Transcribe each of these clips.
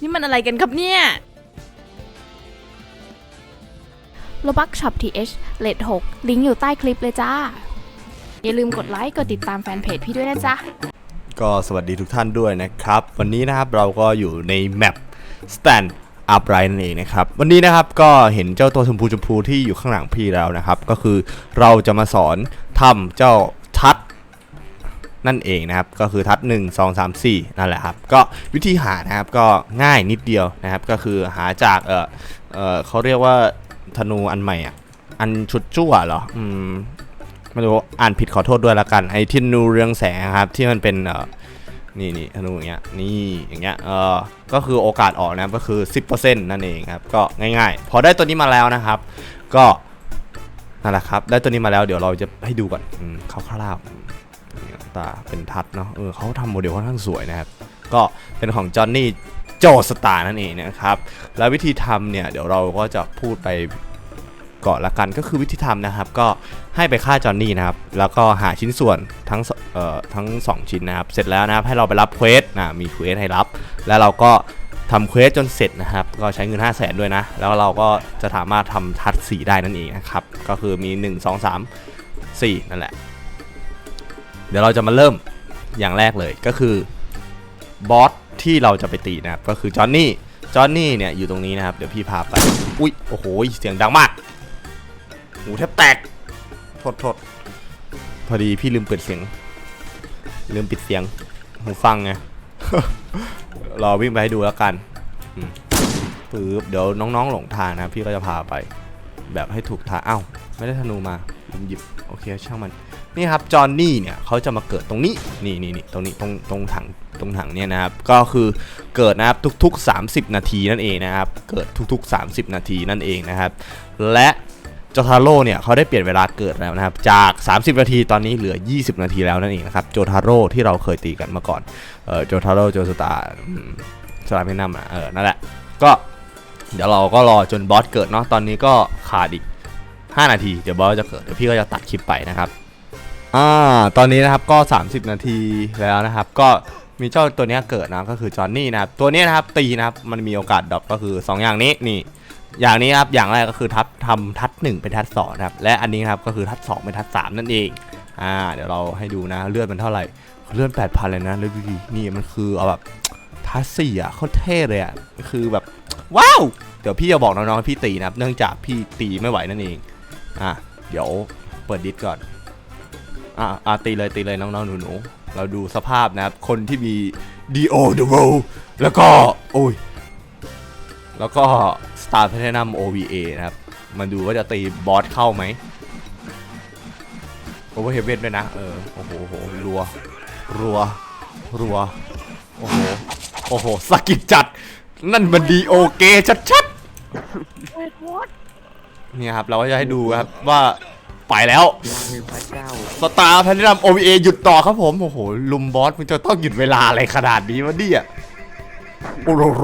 นี่มันอะไรกันครับเนี่ยโลบักช็อปทีเอชเลท6ลิงก์อยู่ใต้คลิปเลยจ้า อย่าลืมกดไลค์ กดติดตามแฟนเพจพี่ด้วยนะจ๊ะ ก็สวัสดีทุกท่านด้วยนะครับ วันนี้นะครับเราก็อยู่ในแมป Stand Up Right นั่นเองนะครับ วันนี้นะครับก็เห็นเจ้าตัวชมพูชมพูที่อยู่ข้างหลังพี่แล้วนะครับ ก็คือเราจะมาสอนทำเจ้าทัด นั่นเองนะครับ ก็คือทัด 1 2 3 4 นั่นแหละครับ ก็วิธีหานะครับก็ง่ายนิดเดียวนะครับ ก็คือหาจากเออเออเขาเรียกว่าธนูอันใหม่อะ อันชุดจั่วเหรอ อืมไม่รู้อ่านผิดขอโทษด้วยละกัน ไอ้ที่นูเรืองแสงครับ ที่มันเป็นเออนี่นี่ธนูอย่างเงี้ยนี่อย่างเงี้ยเออก็คือโอกาสออกนะครับก็คือ 10%นั่นเองครับ ก็ง่ายๆ พอได้ตัวนี้มาแล้วนะครับ ก็นั่นแหละครับ ได้ตัวนี้มาแล้วเดี๋ยวเราจะให้ดูก่อนอืมคร่าวๆ ตาเป็นทัดเนาะเออเขาทำโมเดลค่อนข้างสวยนะครับ ก็เป็นของจอห์นนี่โจสตานั่นเองนะครับ แล้ววิธีทำเนี่ย เดี๋ยวเราก็จะพูดไปก่อนละกันก็คือวิธีทำนะครับ ก็ให้ไปฆ่าจอห์นนี่นะครับ แล้วก็หาชิ้นส่วนทั้งเอ่อทั้ง 2 ชิ้นนะครับ เสร็จแล้วนะครับให้เราไปรับเควสนะมีเควสให้รับ แล้วเราก็ทำเควสจนเสร็จนะครับ ก็ใช้เงิน 5 0 0แสนด้วยนะ แล้วเราก็จะสามารถทำทัดสีได้นั่นเองนะครับ ก็คือมี 1 2 3 4 นั่นแหละ เดี๋ยวเราจะมาเริ่มอย่างแรกเลยก็คือบอสที่เราจะไปตีนะครับก็คือจอห์นนี่จอห์นนี่เนี่ยอยู่ตรงนี้นะครับเดี๋ยวพี่พาไปอุ้ยโอ้โหเสียงดังมากหูแทบแตกโทษโทษพอดีพี่ลืมเปิดเสียง ลืมปิดเสียงหูฟังไงรอวิ่งไปให้ดูแล้วกันปึ๊บเดี๋ยวน้องๆหลงทางนะพี่ก็จะพาไป แบบให้ถูกทางอ้าวไม่ได้ธนูมาลืมหยิบโอเคช่างมัน นี่ครับจอห์นนี่เนี่ยเขาจะมาเกิดตรงนี้นี่นี่นี่ตรงนี้ตรงตรงถังตรงถังเนี่ยนะครับก็คือเกิดนะครับทุกๆ 30 นาทีนั่นเองนะครับเกิดทุก ๆ 30 นาทีนั่นเองนะครับและจอทาโร่เนี่ยเขาได้เปลี่ยนเวลาเกิดแล้วนะครับจาก 30 นาทีตอนนี้เหลือ 20 นาทีแล้วนั่นเองนะครับโจทาโร่ที่เราเคยตีกันมาก่อนเออโจทาโร่โจสตาร์อืมสลาเพนัมอะเออนั่นแหละก็เดี๋ยวเราก็รอจนบอสเกิดเนาะตอนนี้ก็ขาดอีก 5 นาทีเดี๋ยวบอสจะเกิดเดี๋ยวพี่ก็จะตัดคลิปไปนะครับ อ่า ตอนนี้นะครับก็ 30 นาทีแล้วนะครับ ก็มีเจ้าตัวนี้เกิดนะก็คือจอห์นนี่นะครับตัวนี้นะครับตีนะครับมันมีโอกาสดรอปก็คือ 2 อย่างนี้นี่ อย่างนี้ครับอย่างแรกก็คือทับทำทัด1เป็นทัด2นะครับและอันนี้ครับก็คือทัด2เป็นทัด3นั่นเองอ่าเดี๋ยวเราให้ดูนะเลือดมันเท่าไหร่เลือด8,000เลยนะเลือดดีนี่มันคือเอาแบบทัดสี่อะโคตรเท่เลยอะคือแบบว้าวเดี๋ยวพี่จะบอกน้องๆพี่ตีนะครับเนื่องจากพี่ตีไม่ไหวนั่นเองอะเดี๋ยวเปิดดิสก่อน อะอะตีเลยตีเลยน้องๆหนูๆเราดูสภาพนะครับ คนที่มี D.O. The World แล้วก็ โอ้ย แล้วก็ Star Platinum OVA นะครับมาดูว่าจะตีบอสเข้าไหม Over Heaven ด้วยนะ เออ โอ้โหโอ้โหรัว รัว รัว โอ้โห โอ้โหสกิดจัด นั่นมันดีโอเกชัดๆเนี่ยครับ เราก็จะให้ดูครับว่า ไปแล้วคือพระเจ้าสตาร์แพนดัม OVA หยุดต่อครับผมโอ้โหลุมบอสมันจะต้องหยุดเวลาอะไรขนาดนี้วะเนี่ยโอ้โห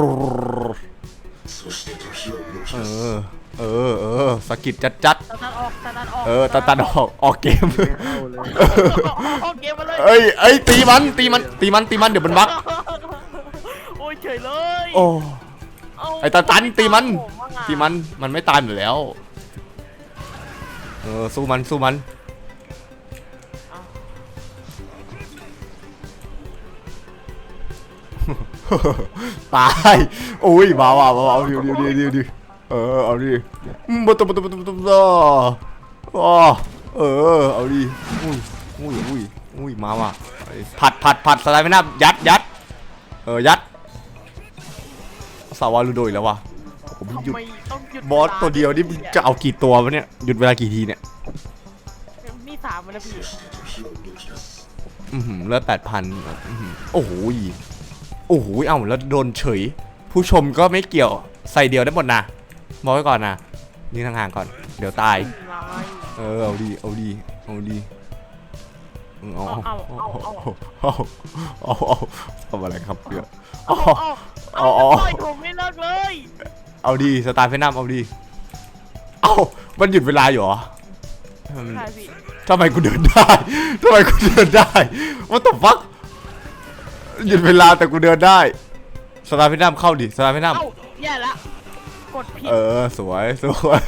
เออเออเออสกิดจัดจัดตัดออกตัดออกๆเออตัดตัดออกออกเกมไม่เข้าเลยออกเกมมาเลยเอ้ยเอ้ยตีมันตีมันตีมันตีมันเดี๋ยวมันบักโอ้ยเฉยเลยโอ้เาไอ้ตาตันตีมันผว่าไงตีมันมันไม่ตายอยู่แล้ว เออสู้มันสู้มันตายโอ้ยมาว่ะมาว่ะเอาดิเอาดิเอาดิเอาดิเออเอาดิอืมบตบตบตบตบอ๋อเออเอาดิอุ้ยอุ้ยอุ้ยอุ้ยมาว่ะผัดผัดผัดสไลด์ไม่น่ายัดยัดเออยัดสาวาลูโดอีกแล้ววะ ผมหยุดทำไมต้องหยุดบอสตัวเดียวนี่มึงจะเอากี่ตัววะเนี่ยหยุดเวลากี่ทีเนี่ยนี่สามแล้วพี่อือหือเลือดแปดพันโอ้โหยโอ้โหยเอ้าแล้วโดนเฉย ผู้ชมก็ไม่เกี่ยวใส่เดียวได้หมดนะบอกไว้ก่อนนะนี่ทางห่างๆก่อน เดี๋ยวตายเออเอาดีเอาดีเอาดีเอาเอาเอาเอาเอาเอาทำอะไรครับเพื่อเอาเอาเอาเอาเอาเอาผมไม่เลิกเลยเอา ดีสตาร์เฟนัมเอาดี เอามันหยุดเวลาอยู่เหรอทำไมใช่พี่ทำไมกูเดินได้ทำไมกูเดินได้ What the fuck หยุดเวลาแต่กูเดินได้สตาร์พินัมเข้าดิสตาร์พินัมเอ้าแย่ละกดผิดเออสวยสวย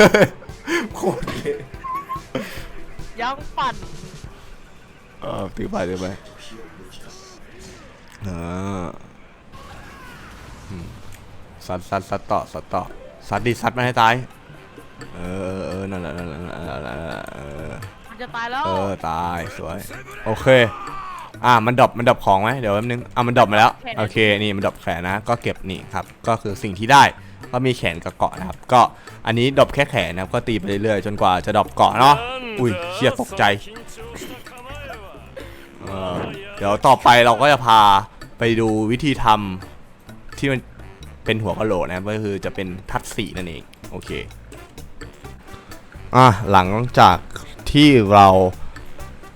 โคตรเก๋ยังปั่นเออตีไปตีไปเอออืม ซัดซัดซัดต่อซัดต่อซัดดิซัดมันให้ตาย เออเออเออนั่นแหละนั่นแหละนั่นแหละนั่นแหละเออมันจะตายแล้ว เออตายสวยโอเค อ่ามันดรอปมันดรอปของไหมเดี๋ยวแป๊บนึงอะมันดรอปมาแล้วโอเคนี่มันดรอปแขนนะ ก็เก็บนี่ครับก็คือสิ่งที่ได้ก็มีแขนกับเกาะนะครับ ก็อันนี้ดรอปแค่แขนนะครับก็ตีไปเรื่อยๆจนกว่าจะดรอปเกาะเนาะอุ้ยเชี่ยตกใจ เออเดี๋ยวต่อไปเราก็จะพาไปดูวิธีทำที่มัน เป็นหัวกะโหลกนะครับก็คือจะเป็นทัดสีนั่นเองโอเคอะหลังจากที่เรา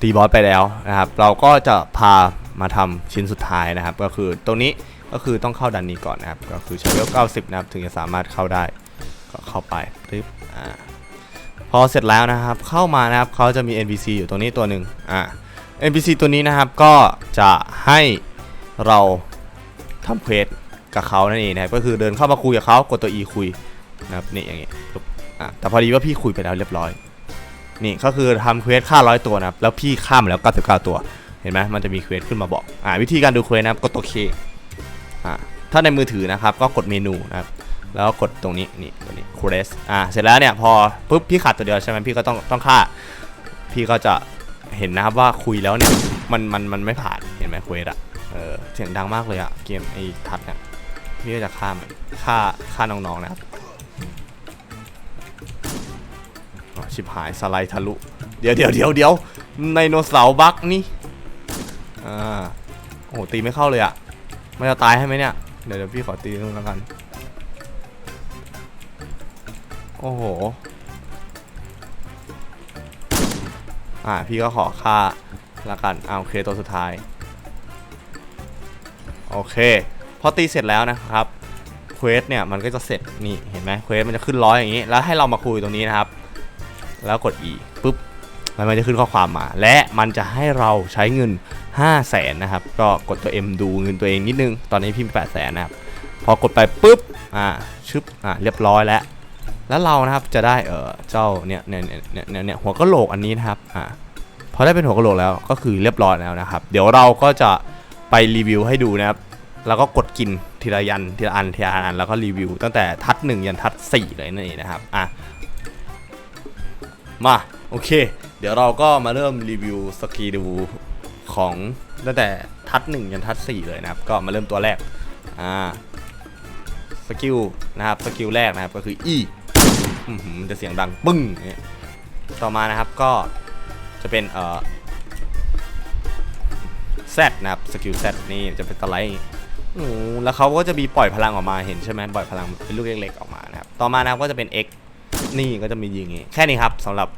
ตีบอสไปแล้วนะครับ เราก็จะพามาทำชิ้นสุดท้ายนะครับ ก็คือตรงนี้ก็คือต้องเข้าดันนี้ก่อนนะครับ ก็คือใช้เวล90นะครับ ถึงจะสามารถเข้าได้ก็เข้าไปปึ๊บอ่าพอเสร็จแล้วนะครับ เข้ามานะครับเขาจะมี NPC อยู่ตรงนี้ตัวหนึ่งอ่า NPC ตัวนี้นะครับก็จะให้เราทำเควส กับเขานั่นเองนะครับก็คือเดินเข้ามาคุยกับเขากดตัว E คุยนะครับนี่อย่างเงี้ปึ๊บอ่าแต่พอดีว่าพี่คุยไปแล้วเรียบร้อย นี่ก็คือทำเควสฆ่าร้อยตัวนะครับแล้วพี่ฆ่ามาแล้ว99ตัวเห็นไหมมันจะมีเควสขึ้นมาบอกอ่าวิธีการดูเควสนะครับกดตัว K อ่าถ้าในมือถือนะครับก็กดเมนูนะครับแล้วกดตรงนี้นี่ตัวนี้ Quest อ่าเสร็จแล้วเนี่ยพอปุ๊บพี่ขาดตัวเดียวใช่ไหมพี่ก็ต้องต้องฆ่า พี่ก็จะเห็นนะครับว่าคุยแล้วเนี่ยมันมันมันไม่ผ่านเห็นไหมเควสอะเออเสียงดังมากเลยอะเกมไอ้ทัดเนี่ย พี่ก็จะฆ่ามันฆ่าฆ่าน้องๆนะครับชิบหายสไลด์ทะลุ เดี๋ยวเดี๋ยวเดี๋ยวเดี๋ยวไดโนเสาร์บักนี่อ่าโอ้โหตีไม่เข้าเลยอะมันจะตายให้ไหมเนี่ย เดี๋ยวเดี๋ยวพี่ขอตีนึงแล้วกัน โอ้โห อ่าพี่ก็ขอค่าละกันอ่าโอเคตัวสุดท้าย โอเค พอตีเสร็จแล้วนะครับเควสเนี่ยมันก็จะเสร็จนี่เห็นไหมเควสมันจะขึ้นร้อยอย่างนี้ แล้วให้เรามาคุยตรงนี้นะครับ แล้วกด E ปุ๊บมันจะขึ้นข้อความมา และมันจะให้เราใช้เงิน 5 0 0แสนนะครับ ก็กดตัว M ดูเงินตัวเองนิดนึง ตอนนี้พิมพ์8 0 0แสนนะครับ พอกดไปปุ๊บ อ่า ชึบ อ่า เรียบร้อยแล้ว แล้วเรานะครับจะได้ เออเจ้าเนี่ยเนี่ยเนี่ยเนี่ยเนี่ยเนี่ยหัวกะโหลกอันนี้นะครับ อ่า พอได้เป็นหัวกะโหลกแล้วก็คือเรียบร้อยแล้วนะครับ เดี๋ยวเราก็จะไปรีวิวให้ดูนะครับ แล้วก็กดกินทีละยันทีละอันทีละอันแล้วก็รีวิว ตั้งแต่ทัดหนึ่งยันทัดสี่เลยนั่นเองนะครับอะมาโอเค เดี๋ยวเราก็มาเริ่มรีวิวสกีดูของตั้งแต่ทัดหนึ่งยันทัดสี่เลยนะครับ ก็มาเริ่มตัวแรกอ่าสกิลนะครับสกิลแรกนะครับก็คือ E อื้อหือมันจะเสียงดังปึ้งเงี้ยต่อมานะครับก็จะเป็นเอ่อ Z นะครับสกิล Z นี่จะเป็นสไลด์ โอ้แล้วเขาก็จะมีปล่อยพลังออกมาเห็นใช่ไหมปล่อยพลังเป็นลูกเล็กๆออกมานะครับ ต่อมานะครับก็จะเป็น X นี่ก็จะมียิงงี้แค่นี้ครับสำหรับ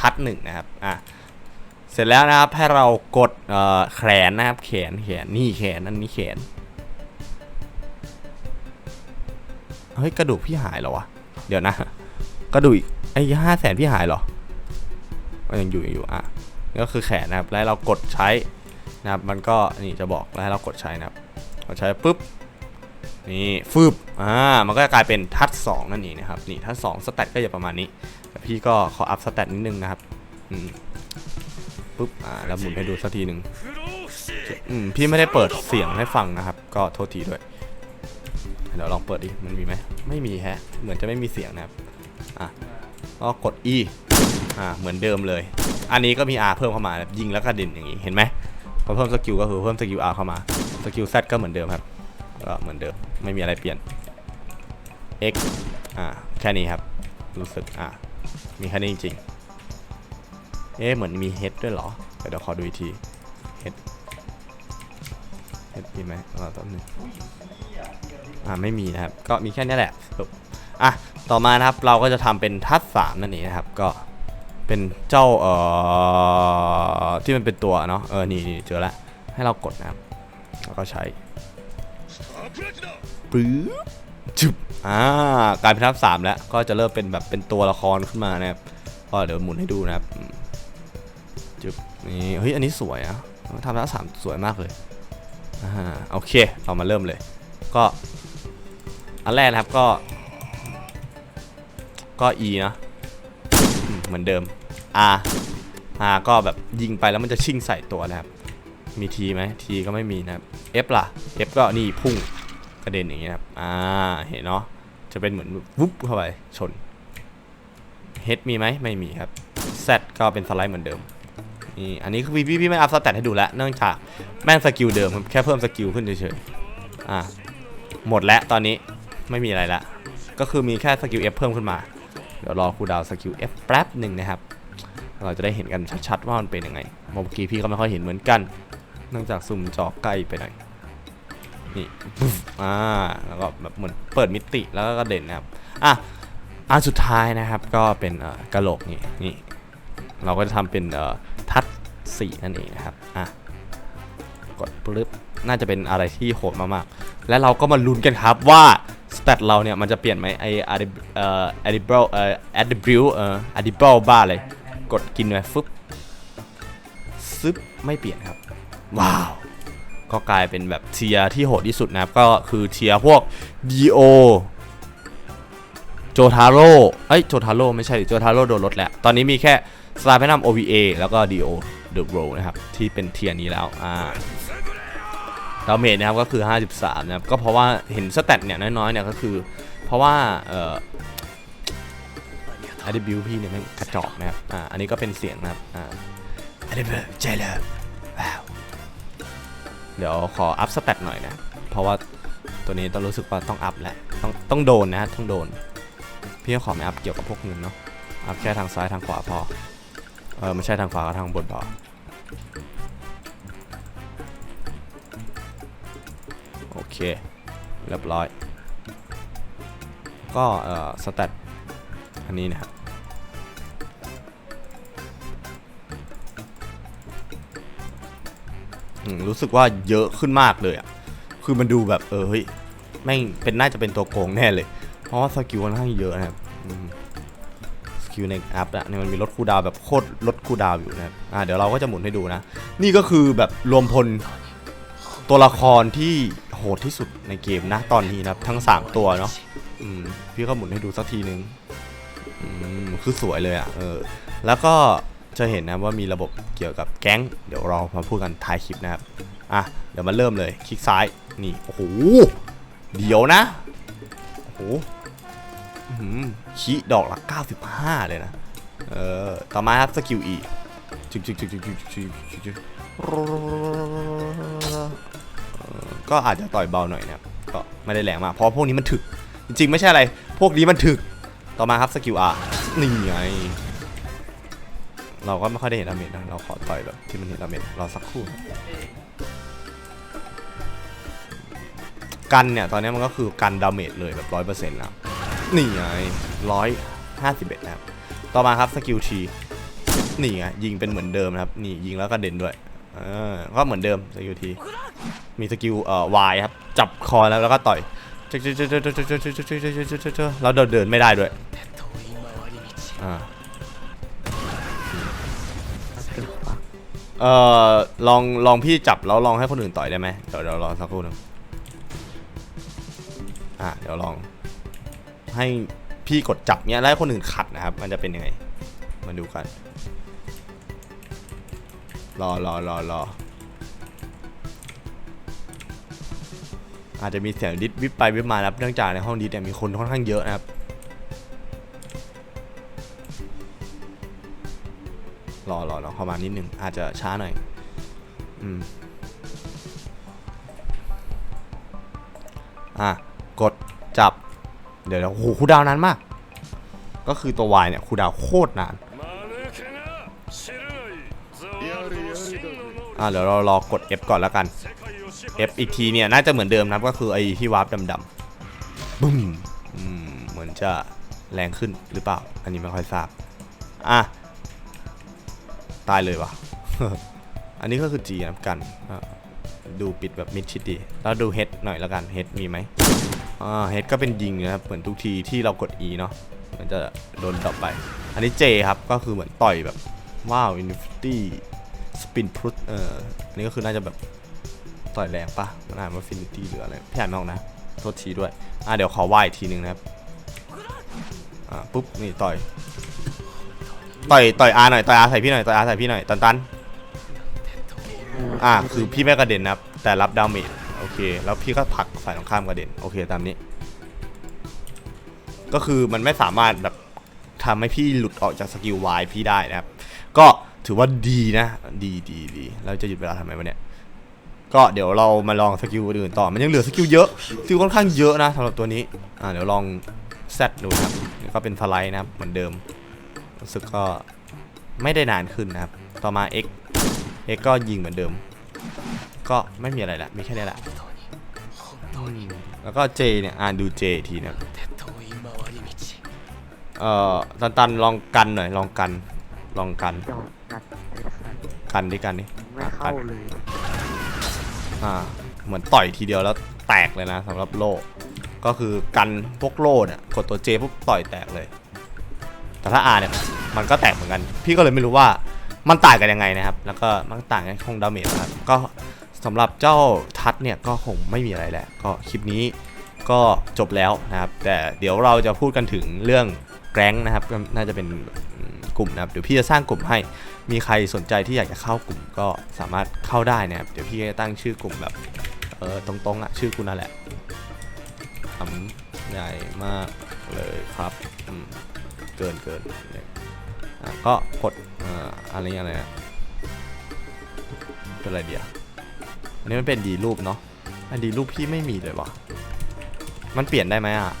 ทัดหนึ่งนะครับอะเสร็จแล้วนะครับให้เรากดแขนนะครับ แขนแขนนี่แขนอันนี้แขนเฮ้ยกระดูกพี่หายเหรอวะเดี๋ยวนะ กระดูกไอ้ห้าแสนพี่หายเหรอยังอยู่ยังอยู่อะก็คือแขนนะครับแล้วเรากดใช้นะครับมันก็นี่จะบอกแล้วให้เรากดใช้นะครับ กดใช้ปุ๊บนี่ฟืบอ่ามันก็จะกลายเป็นทัดสองนั่นเองนะครับนี่ทัดสองสแตทก็จะประมาณนี้แต่พี่ก็ขออัพสแตทนิดนึงนะครับอืมปุ๊บอ่าแล้วหมุนให้ดูสักทีหนึ่งอืมพี่ไม่ได้เปิดเสียงให้ฟังนะครับ ก็โทษทีด้วยเดี๋ยวลองเปิดดิมันมีไหมไม่มีแฮะ เหมือนจะไม่มีเสียงนะครับอะก็กด E อ่าเหมือนเดิมเลย อันนี้ก็มี R เพิ่มเข้ามายิงแล้วกระเด็นอย่างนี้เห็นไหมพอเพิ่มสกิลก็คือเพิ่มสกิล R เข้ามา สกิล Z ก็เหมือนเดิมครับก็เหมือนเดิมไม่มีอะไรเปลี่ยน X อ่าแค่นี้ครับ รู้สึกอ่ามีแค่นี้จริงๆเอ๊ะเหมือนมี Head ด้วยเหรอเดี๋ยวขอดูอีกที Head Head มีไหมรอแป๊บนึงอ่าไม่มีนะครับ ก็มีแค่นี้แหละอะต่อมานะครับเราก็จะทำเป็นทัดสามนั่นเองนะครับก็เป็นเจ้าเอ่อที่มันเป็นตัวเนาะเออนี่นี่เจอแล้วให้เรากดนะครับ แล้วก็ใช้ปื๊บจุบอ่ากลายเป็นทัดสามแล้วก็จะเริ่มเป็นแบบเป็นตัวละครขึ้นมานะครับก็เดี๋ยวหมุนให้ดูนะครับอืมจุบนี่เฮ้ยอันนี้สวยอะทำทัดสามสวยมากเลยอ่าโอเคเรามาเริ่มเลย ก็อันแรกนะครับก็ ก็ E เนอะอืมเหมือนเดิม R R ก็แบบยิงไปแล้วมันจะชิ่งใส่ตัวนะครับ มี T ไหม T ก็ไม่มีนะครับ F ล่ะ F ก็นี่พุ่งกระเด็นอย่างเงี้ยครับ อ่า เห็นเนาะ จะเป็นเหมือนวุบเข้าไปชน H มีไหมไม่มีครับ Z ก็เป็นสไลด์เหมือนเดิม นี่ อันนี้คือพี่พี่ไม่อัพสแตทให้ดูแล้ว เนื่องจากแม่งสกิลเดิมแค่เพิ่มสกิลขึ้นเฉยๆ อ่า หมดแล้วตอนนี้ไม่มีอะไรละ ก็คือมีแค่สกิล F เพิ่มขึ้นมา เดี๋ยวรอครูดาวสกิล F แป๊บหนึ่งนะครับ เราจะได้เห็นกันชัดๆว่ามันเป็นยังไงเมื่อกี้พี่ก็ไม่ค่อยเห็นเหมือนกัน นื่องจากซูมจอใกล้ไปหน่อยนี่อ่าแล้วก็แบบเหมือนเปิดมิติแล้วก็เด่นนะครับอะอันสุดท้ายนะครับก็เป็นกระโหลกนี่นี่ เราก็จะทำเป็นทัดสีนั่นเองนะครับอะกดปึ๊บน่าจะเป็นอะไรที่โหดมากๆ และเราก็มาลุ้นกันครับว่าสเตตเราเนี่ยมันจะเปลี่ยนไหมไออาร์ดิเอ่อ edible เอ่อ edible เอ่อ edible บ้าเลย กดกินไปฟึบซึบไม่เปลี่ยนครับ ว้าวก็กลายเป็นแบบเทียที่โหดที่สุดนะครับ ก็คือเทียพวก D.O. โจทาโร่เอ้ยโจทาโร่ไม่ใช่โจทาโร่โดนลดแล้ว ตอนนี้มีแค่สตาร์แพนัม OVA แล้วก็ D.O. The Row นะครับ ที่เป็นเทียนี้แล้วอ่าดาเมจนะครับก็คือ 53 นะครับ ก็เพราะว่าเห็นสแตทเนี่ยน้อยๆเนี่ยก็คือ เพราะว่าเอ่ออ d ิบิวพี่เนี่ยมันกระจอกนะครับอ่าอันนี้ก็เป็นเสียงนะครับอ่าอ d ิบิวเจเลว้าว เดี๋ยวขออัพสแตทหน่อยนะ เพราะว่าตัวนี้ต้องรู้สึกว่าต้องอัพแหละ ต้องต้องโดนนะต้องโดน พี่ก็ขอไม่อัพเกี่ยวกับพวกเงินเนาะ อัพแค่ทางซ้ายทางขวาพอ เออไม่ใช่ทางขวาก็ทางบนพอโอเค เรียบร้อย ก็เออสแตทอันนี้นะครับ รู้สึกว่าเยอะขึ้นมากเลยอะคือมันดูแบบเออเฮ้ยแม่งเป็นน่าจะเป็นตัวโกงแน่เลย เพราะว่าสกิลค่อนข้างเยอะนะครับสกิลในแอปอะเนี่ยมันมีลดคูดาวแบบโคตรลดคูดาวอยู่นะครับอ่าเดี๋ยวเราก็จะหมุนให้ดูนะ นี่ก็คือแบบรวมพลตัวละครที่โหดที่สุดในเกมนะตอนนี้นะครับทั้ง 3 ตัวเนาะอืมพี่ก็หมุนให้ดูสักทีนึงอืมคือสวยเลยอะ่ะเออแล้วก็ จะเห็นนะว่ามีระบบเกี่ยวกับแก๊ง เดี๋ยวเรามาพูดกันท้ายคลิปนะครับ อะ เดี๋ยวมาเริ่มเลย คลิกซ้าย นี่ โอ้โห เดี๋ยวนะ โอ้โหชี้ดอกละ95 เลยนะ เออ ต่อมาครับสกิลอีจึ๊กจึ๊กจึ๊กจึ๊กจึ๊กจึ๊กก็อาจจะต่อยเบาหน่อยนะครับ ก็ไม่ได้แรงมาก เพราะพวกนี้มันถึก จริงๆ ไม่ใช่อะไร พวกนี้มันถึก ต่อมาครับสกิลอาร์นี่ไง เราก็ไม่ค่อยได้เห็นดาเมจนะ เราขอต่อยแบบที่มันเห็นดาเมจรอสักครู่ กันเนี่ย ตอนนี้มันก็คือกันดาเมจเลยแบบร้อยเปอร์เซ็นต์แล้ว นี่ไงร้อยห้าสิบเอ็ดนะครับ ต่อมาครับสกิลทีนี่ไงยิงเป็นเหมือนเดิมนะครับ นี่ยิงแล้วก็เด่นด้วยเออก็เหมือนเดิมสกิลทีมีสกิลเอ่อ Y ครับ จับคอแล้วแล้วก็ต่อยแล้วเดินเดินไม่ได้ด้วยอ่า เอ่อลองลองพี่จับแล้วลองให้คนอื่นต่อยได้ไหมเดี๋ยวเดี๋ยวรอสักครู่หนึงอะเดี๋ยวลอง ให้พี่กดจับเนี้ยแล้วให้คนอื่นขัดนะครับ มันจะเป็นยังไง มาดูกัน รอรอรอรออาจจะมีเสียงดิสวิบไปวิบมานะครับเนื่องจากในห้องดิสเนี่ยมีคนค่อนข้างเยอะนะครับ รอรอรอเข้ามานิดนึง อาจจะช้าหน่อย อืม อะ กดจับ เดี๋ยวเดี๋ยวโอ้โหคูดาวน์นานมาก ก็คือตัว Y เนี่ยคูดาวโคตรนาน อะ เดี๋ยวเรารอกด F ก่อนแล้วกัน F อีกทีเนี่ย น่าจะเหมือนเดิมนับก็คือไอ้ที่วาร์ปดำๆบึ้ม อืม เหมือนจะแรงขึ้นหรือเปล่า อันนี้ไม่ค่อยทราบ อะ ตายเลยวะอันนี้ก็คือ G นะครับกัน ดูปิดแบบมิดชิดดี แล้วดู H หน่อยแล้วกัน H มีไหมอ่า H ก็เป็นยิงนะครับ เหมือนทุกทีที่เรากด E เนาะ มันจะโดนดรอปไป อันนี้ J ครับ ก็คือเหมือนต่อยแบบ ว้าว Infinity Spin p r u t เอออันนี้ก็คือน่าจะแบบต่อยแรงปะมันอ่านว่า Infinity หรืออะไรพี่อ่านไม่ออกนะ โทษทีด้วย อะเดี๋ยวขอว่าอีกทีหนึ่งนะครับ อ่าปุ๊บนี่ต่อย ต่อยต่อยอาหน่อยต่อยอาใส่พี่หน่อยต่อยอาใส่พี่หน่อยตันตันอ่าคือพี่ไม่กระเด็นนะครับแต่รับดาเมจโอเค แล้วพี่ก็ผลักฝ่ายตรงข้ามกระเด็นโอเคตามนี้ ก็คือมันไม่สามารถแบบทำให้พี่หลุดออกจากสกิลวายพี่ได้นะครับ ก็ถือว่าดีนะ ดีดีดีเราจะหยุดเวลาทำไมวะเนี่ยก็เดี๋ยวเรามาลองสกิลอื่นต่อ มันยังเหลือสกิลเยอะ สกิลค่อนข้างเยอะนะสำหรับตัวนี้ อ่าเดี๋ยวลองแซดดูนะครับก็เป็นสไลด์นะครับเหมือนเดิม รู้สึกก็ไม่ได้นานขึ้นนะครับ ต่อมา X X ก็ยิงเหมือนเดิม ก็ไม่มีอะไรละมีแค่นี้แหละอืมแล้วก็ J เนี่ยอ่านดู J อีกทีนะครับเอ่อตันตันลองกันหน่อยลองกันลองกันเจ้ากัดไอ้สัตว์กันดิกันดิไม่อะกัเข้านเลยอ่าเหมือนต่อยทีเดียวแล้วแตกเลยนะสำหรับโล่ก็คือกันพวกโล่เนี่ยกดตัวเจปุ๊บต่อยแตกเลย แต่ถ้าอาเนี่ยมันก็แตกเหมือนกัน พี่ก็เลยไม่รู้ว่ามันต่างกันยังไงนะครับ แล้วก็มันต่างกันคงดาเมจครับ ก็สำหรับเจ้าทัดเนี่ยก็คงไม่มีอะไรแหละ ก็คลิปนี้ก็จบแล้วนะครับ แต่เดี๋ยวเราจะพูดกันถึงเรื่องแกรงนะครับ น่าจะเป็นกลุ่มนะครับ เดี๋ยวพี่จะสร้างกลุ่มให้ มีใครสนใจที่อยากจะเข้ากลุ่มก็สามารถเข้าได้นะครับ เดี๋ยวพี่จะตั้งชื่อกลุ่มแบบเออตรงๆอะชื่อกูนั่นแหละทำใหญ่มากเลยครับ เกินเกินเนี่ยอะก็กดอ่ออะไรอะไรนะเป็นอะไรเดียวอันนี้มันเป็นดีรูปเนาะอันดีรูปพี่ไม่มีเลยวะมันเปลี่ยนได้ไหมอะ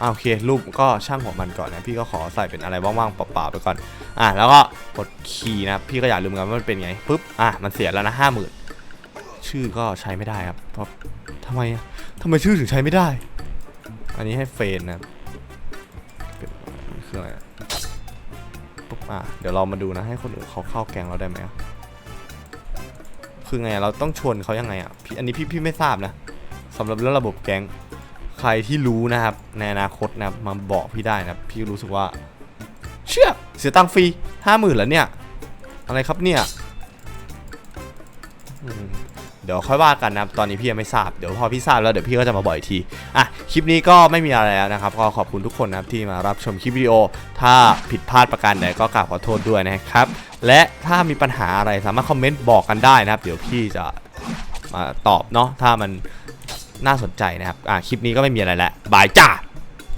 อาโอเครูปก็ช่างหัวมันก่อนนะพี่ก็ขอใส่เป็นอะไรว่างๆเปล่าๆไปก่อนอะแล้วก็กดคีย์นะพี่ก็อย่าลืมกันว่ามันเป็นไงปุ๊บอะมันเสียแล้วนะห้าหมื่นชื่อก็ใช้ไม่ได้ครับเพราะทำไมทำไมชื่อถึงใช้ไม่ได้ อันนี้ให้เฟรนนะืออะไรปุ๊บอะเดี๋ยวเรามาดูนะให้คนอื่นเขาเข้าแกงเราได้ไหมคือไงเราต้องชวนเขายังไงอะพี่อันนี้พี่พี่ไม่ทราบนะสำหรับเรื่องระบบแกงใครที่รู้นะครับในอนาคตนะมาบอกพี่ได้นะพี่รู้สึกว่า เชื่อเสียตังค์ฟรีห้าหมื่นแล้วเนี่ย อะไรครับเนี่ย เดี๋ยวค่อยว่ากันนะครับตอนนี้พี่ยังไม่ทราบเดี๋ยวพอพี่ทราบแล้วเดี๋ยวพี่ก็จะมาบอกอีกทีอะคลิปนี้ก็ไม่มีอะไรแล้วนะครับก็ขอบคุณทุกคนนะครับที่มารับชมคลิปวิดีโอ ถ้าผิดพลาดประการใดก็กราบขอโทษด้วยนะครับและถ้ามีปัญหาอะไรสามารถคอมเมนต์บอกกันได้นะครับ เดี๋ยวพี่จะมาตอบเนาะถ้ามันน่าสนใจนะครับอะคลิปนี้ก็ไม่มีอะไรแล้วบายจ้า